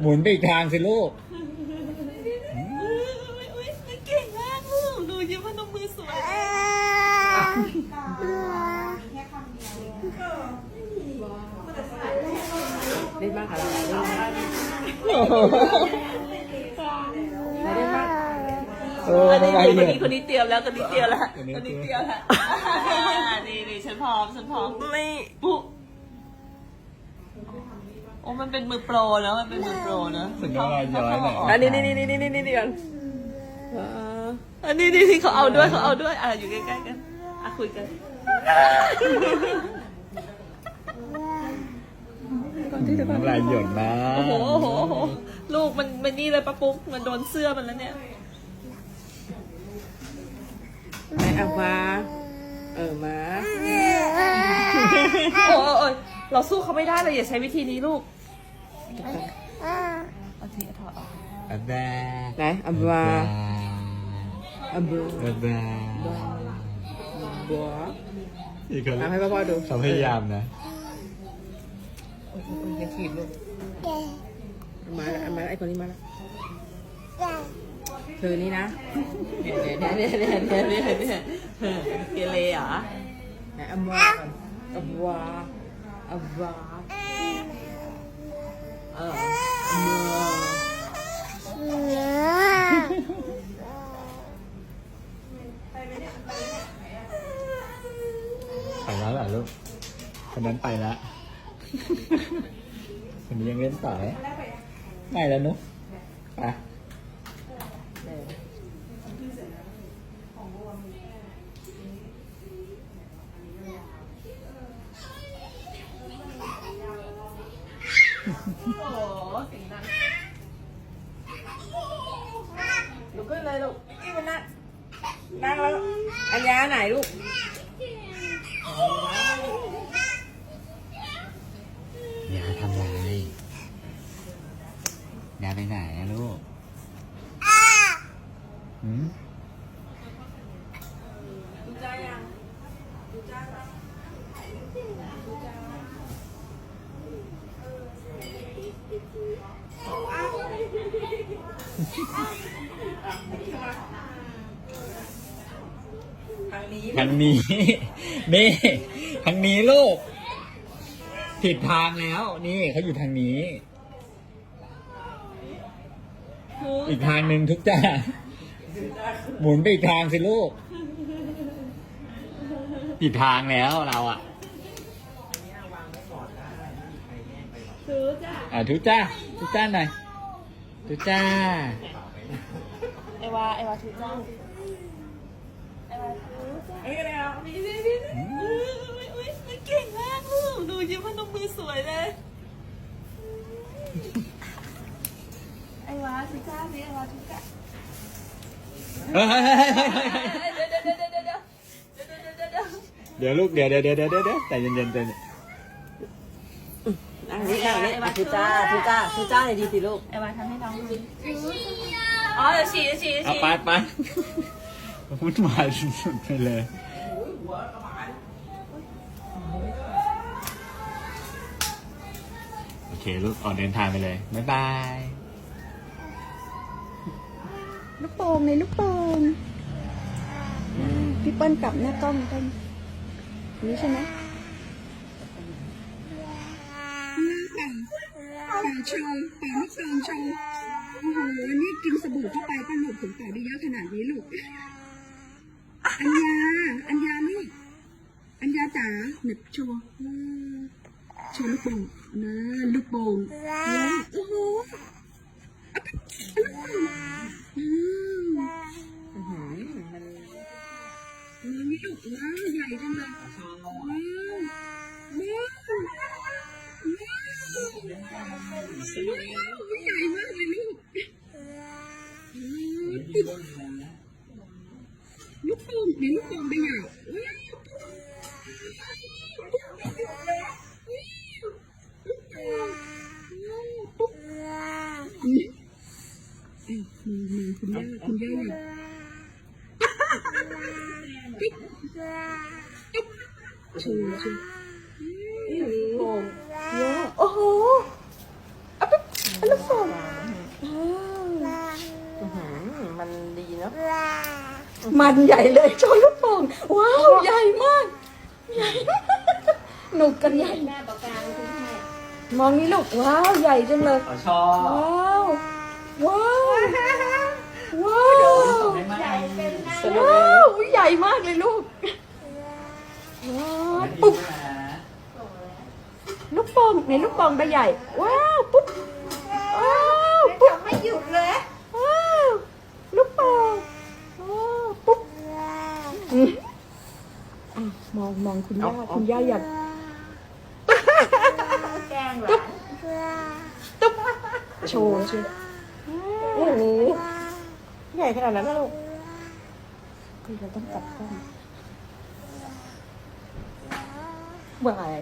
หมุนไปอีกทางสิลูกอุ๊ยเก่งมากลูกดูยิ้มพนมมือสวยเล่นมากค่ะเราเล่นมากโอ้อันนี้อะไรคนเนี่ยนี้คนนี้เตรียมแล้วคนนี้เตรียมแล้วคนนี้คนนี้เตเตรีรียยมมแล้วนี่นี่ฉันพร้อมฉันพร้อมไม่ปุ๊ โอ้มันเป็นมือโปรเนอะมันเป็นมือโปรเนอะสุดยอดย้อยหน่อยอันนี้นี่นี่นี่นี่นี่นี่กันอันนี้นี่ที่เขาเอาด้วยเขาเอาด้วยอะอยู่ใกล้ๆกันอะคุยกันน้ำลายหยดนะโอ้โหโอ้โหโอ้โหลูกมันมันนี่เลยปะปุ๊บมันโดนเสื้อมันแล้วเนี่ยไหนเอามา เออมา โอ้ยโอ้ยโอ้ยเราสู้เขาไม่ได้เลยอย่าใช้วิธีนี้ลูก เอาทีถอดออกอับแบไหนเอามาเอาบัวอับแบบัวอีกคนเอาให้พ่อดูเขาพยายามนะอ้ยโอ้ยอย่าขีดลูกเอามาแล้วเอามาแล้วไอ้คนนี้มาแล้วเธอนี่นะเนี่ยเนี่ยเนี่ยเนี่ยเนี่ยเนี่ยเนี่ยเกเรเหรอไหนเอามาอนเอาบัวเอาบัว ลูกคนนั้นไปแล้วคนนี้ยังเล่นต่อไหมไม่แล้วนุ๊กไปโอ้หเสียงดังลุกขึ้นเลยลูกนี่มันนั่งนั่งแล้วอัญญาไหนลูก ไปไหนอะลูกหืมดูใจยังดูใจปะทางนี้ทางนี้ นี่ทางนี้ลูกผิดทางแล้ว นี่เขาอยู่ทางนี้ อีกทางหนึ่งทุกจ้า หมุนไปอีกทางสิลูกผิดทางแล้วเราอะซื้อจ้ะอ่าทุกจ้าทุกจ้าหน่อยทุกจ้า ไอวาไอวาถือจ้าไอวาถือจ้าเอ้ยเดี๋ยวนี่นี่นี่ เดี๋ยวลูกเดี๋ยวเดี๋ยวเดี๋ยวเดี๋ยวเดี๋ยวแต่เย็นเย็นใจเย็นนี่นี่นี่พี่จ้าทูจ้าทูจ้าเลยดีสิลูกเอวาทำให้น้องดูอ๋อเดี๋ยวฉี่ดี๋ยวาฉี่ไปไปมันมาสุดๆไปเลยโอเคลูกออกเดินทางไปเลยบ๊ายบาย ลูกโป่งเลยลูกโป่งพี่เปิ้ลกลับหน้ากล้องเปิ้ลนี่ใช่ไหมป่าป่าโชว์ป่าลูกโป่งชว์โอ้โหนี่กินสบู่เข้าไปป้าลูกถึงป่าได้เยอะขนาดนี้ลูกอัญญาอัญญาลูกอัญญาจ๋าเหน็บโชว์อ่าโชว์ลูกโป่งนะลูกโป่งโอ้โห ชูชูโป่งเยอะโอ้โหลูกโป่งอื้อหือมันดีเนาะมันใหญ่เลยชว์ลูกโป่งว้าวใหญ่มากใหญ่หนุกกันใหญ่มองนี่ลูกว้าวใหญ่จังเลยชอว้าวว้าว ส่งให้มาสนุกว้าเลยวใหญ่มากเลยลูกว้าวปุ๊ปุ๊บบลูกโป่งในลูกโป่งใบใหญ่ ว้าวปุ๊บว้าวปุ๊บไม่หยุดเลยว้าวลูกโป่งว้าวปุ๊บอืมอะมองมองคุณย่าคุณย่าอยากแกล้งเหรอตุ๊บตุ๊บโชว์ใช่โอ้โหใหญ่ขนาดนั้นนะลูก เราต้องกลับกล้องบาย